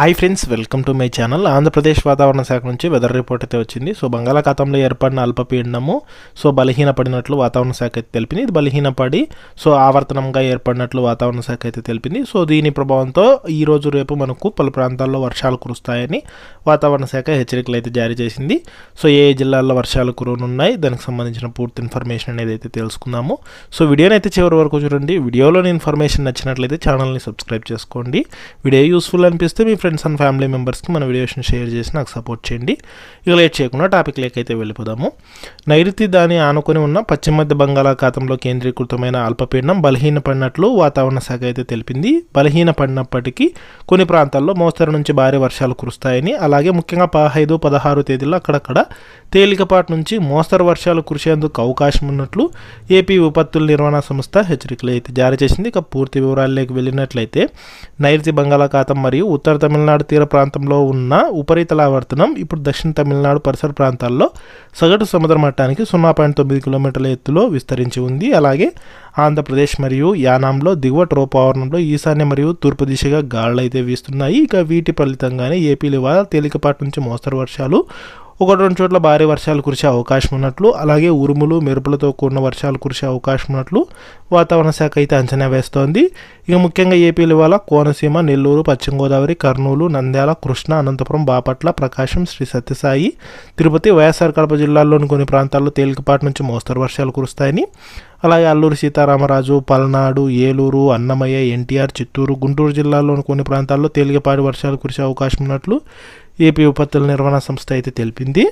Hi friends welcome to my channel. Andhra Pradesh వాతావరణ శాఖ నుంచి వెదర్ రిపోర్ట్ అయితే వచ్చింది. సో బంగాళాఖాతంలో ఏర్పడిన అల్పపీడనము సో బలహీనపడినట్లు వాతావరణ శాఖ అయితే తెలిపింది. ఇది బలహీనపడి సో ఆవర్తనంగా ఏర్పడినట్లు వాతావరణ శాఖ అయితే తెలిపింది. సో దీని ప్రభావంతో ఈరోజు రేపు మనకు పలు ప్రాంతాల్లో వర్షాలు కురుస్తాయని వాతావరణ శాఖ హెచ్చరికలు అయితే జారీ చేసింది. సో ఏ ఏ జిల్లాల్లో వర్షాలు కురనున్నాయి దానికి సంబంధించిన పూర్తి ఇన్ఫర్మేషన్ అనేది అయితే తెలుసుకుందాము. సో వీడియోని అయితే చివరి వరకు చూడండి. వీడియోలోని ఇన్ఫర్మేషన్ నచ్చినట్లయితే ఛానల్ని సబ్స్క్రైబ్ చేసుకోండి. వీడియో యూస్ఫుల్ అనిపిస్తే మీ ఫ్రెండ్స్ అండ్ ఫ్యామిలీ మెంబర్స్కి మన వీడియోస్ని షేర్ చేసి నాకు సపోర్ట్ చేయండి. ఇక లేట్ చేయకుండా టాపిక్ లేకైతే వెళ్ళిపోదాము. నైరుతి దాని ఆనుకొని ఉన్న పశ్చిమ మధ్య బంగాళాఖాతంలో కేంద్రీకృతమైన అల్పపీడనం బలహీనపడినట్లు వాతావరణ శాఖ అయితే తెలిపింది. బలహీనపడినప్పటికీ కొన్ని ప్రాంతాల్లో మోస్తరు నుంచి భారీ వర్షాలు కురుస్తాయని అలాగే ముఖ్యంగా పదహైదు పదహారు తేదీల్లో అక్కడక్కడ తేలికపాటి నుంచి మోస్తరు వర్షాలు కురిసేందుకు అవకాశం ఉన్నట్లు ఏపీ విపత్తుల నిర్వహణ సంస్థ హెచ్చరికలు అయితే జారీ చేసింది. ఇక పూర్తి వివరాల్లోకి వెళ్ళినట్లయితే నైరుతి బంగాళాఖాతం మరియు ఉత్తర తమిళనాడు తీర ప్రాంతంలో ఉన్న ఉపరితల ఆవర్తనం ఇప్పుడు దక్షిణ తమిళనాడు పరిసర ప్రాంతాల్లో సగటు సముద్ర మట్టానికి సున్నా పాయింట్ తొమ్మిది కిలోమీటర్ల ఎత్తులో విస్తరించి ఉంది. అలాగే ఆంధ్రప్రదేశ్ మరియు యానాంలో దిగువ ట్రోపావరణంలో ఈశాన్య మరియు తూర్పు దిశగా గాలులు అయితే వీస్తున్నాయి. ఇక వీటి ఫలితంగానే ఏపీలో ఇవాళ తేలికపాటి నుంచి మోస్తరు వర్షాలు ఒకటి రెండు చోట్ల భారీ వర్షాలు కురిసే అవకాశం ఉన్నట్లు అలాగే ఉరుములు మెరుపులతో కూడిన వర్షాలు కురిసే అవకాశం ఉన్నట్లు వాతావరణ శాఖ అయితే అంచనా వేస్తోంది. ఇక ముఖ్యంగా ఏపీలో ఇవాళ కోనసీమ నెల్లూరు పశ్చిమ గోదావరి కర్నూలు నంద్యాల కృష్ణ అనంతపురం బాపట్ల ప్రకాశం శ్రీ సత్యసాయి తిరుపతి వైఎస్ఆర్ కడప జిల్లాల్లోని కొన్ని ప్రాంతాల్లో తేలికపాటి నుంచి మోస్తరు వర్షాలు కురుస్తాయని అలాగే అల్లూరు సీతారామరాజు పల్నాడు ఏలూరు అన్నమయ్య ఎన్టీఆర్ చిత్తూరు గుంటూరు జిల్లాల్లోని కొన్ని ప్రాంతాల్లో తేలికపాటి వర్షాలు కురిసే అవకాశం ఉన్నట్లు ఏపీ విపత్తుల నిర్వహణ సంస్థ అయితే తెలిపింది.